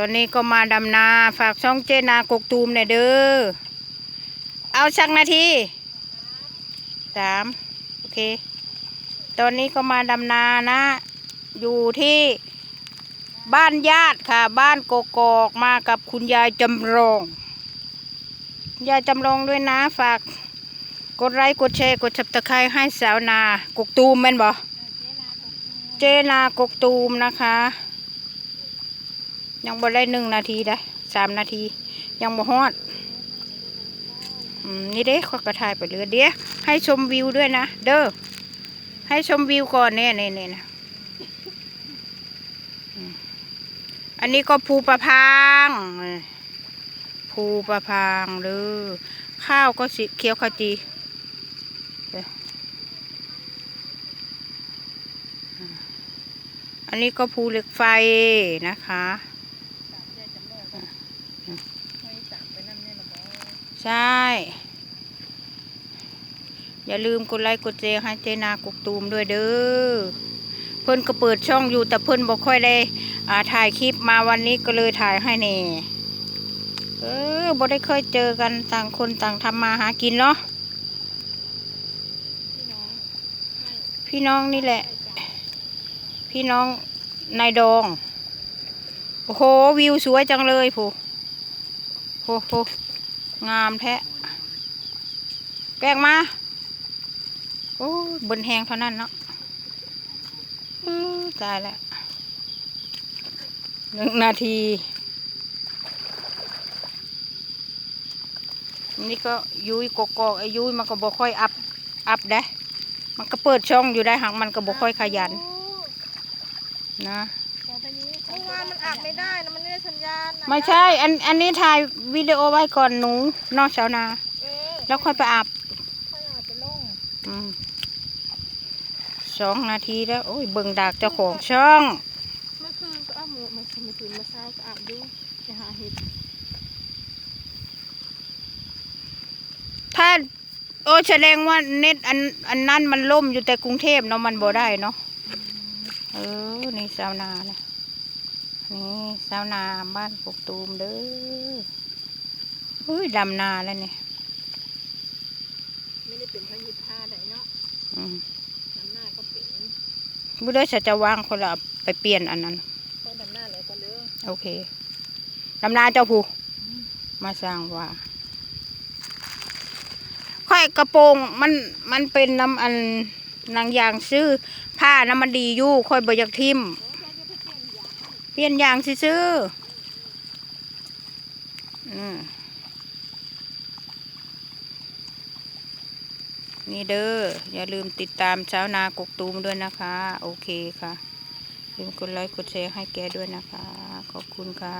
ตอนนี้ก็มาดำนาฝากช่องเจนากกตูมหน่อยเด้อ เอาสักนาทีสามโอเค ตอนนี้ก็มาดำนานะ อยู่ที่บ้านญาติค่ะ บ้านกกอกมากับคุณยายจำลองยายจำลองด้วยนะฝากกดไลค์กดแชร์กดชับตะไคร้ให้สาวนากกตูมแม่นบ่เจนากกตูมนะคะ ยังบ่ได้หนึ่งนาทีได้สามนาที ยังบ่ฮอดนี่เด้ขอกระทายไปเลยเดี๋ยวให้ชมวิวด้วยนะ เด้อให้ชมวิวก่อนเนี่ยเนี่ยเนี่ยนะอันนี้ก็ภูประพางภูประพางเด้อข้าวก็สีเขียวขจีอันนี้ก็ภูเหล็กไฟนะคะ ใช่ อย่าลืมกดไลค์กดแชร์ให้เจนากกตูมด้วยเด้อเพิ่นก็เปิดช่องอยู่แต่เพิ่นบ่ค่อยได้อ่าถ่ายคลิปมาวันนี้ก็เลยถ่ายให้แน่เออบ่ได้เคยเจอกันต่างคนต่างทำมาหากินเนาะพี่น้องนี่แหละ พี่น้องนายดอง โอ้โห วิวสวยจังเลยผู้โหโห งามแท้แกงมา โอ้บนแหงเท่านั้นเนาะตายแล้วหนึ่งนาที นี่ก็ยุยกกอกไอ้ยุยมันก็บ่ค่อยอัพอัพได้มันก็เปิดช่องอยู่ได้หางมันก็บ่ค่อยขยัน นะ เมื่อวานมันอัดไม่ได้นะมันไม่ได้สัญญาณนะไม่ใช่ อันอันนี้ถ่ายวิดีโอไว้ก่อนหนูนอกชาวนา เออแล้วค่อยไปอัพค่อยอาจจะลงอืมสองนาทีแล้ว โอ้ยเบิ่งดากเจ้าของช่อง เมื่อคืนก็เอาหมูมาเมื่อคืนมาเช้าก็อาบดูจะหาเห็ดถ้าโอ้แสดงว่าเน็ตอันอันนั้นมันล่มอยู่แต่กรุงเทพเนาะมันบ่ได้เนาะเออนี่สาวนานะ นี่สาวนาบ้านปกตูมเด้อเฮ้ยดำนาแล้วเนี่ยไม่ได้เป็นพระยิบผ้าใดเนาะอืมน้ำหน้าก็เป็นบุได้จะจะวางคนละไปเปลี่ยนอันนั้นต้องดำหน้าเลยก็เด้อโอเคดำนาเจ้าผู้มาสร้างว่าค่อยกระโปรงมันมันเป็นน้ำอันนางยางซื้อผ้าน้ำมันดีอยู่ค่อยบอยากทิมเปลี่ยนยางซื้ออืมนี่เด้อ อย่าลืมติดตามเช้าวนากกตูมด้วยนะคะ โอเคค่ะ ลืมกดไลค์กดแชร์ให้แกด้วยนะคะ ขอบคุณค่ะ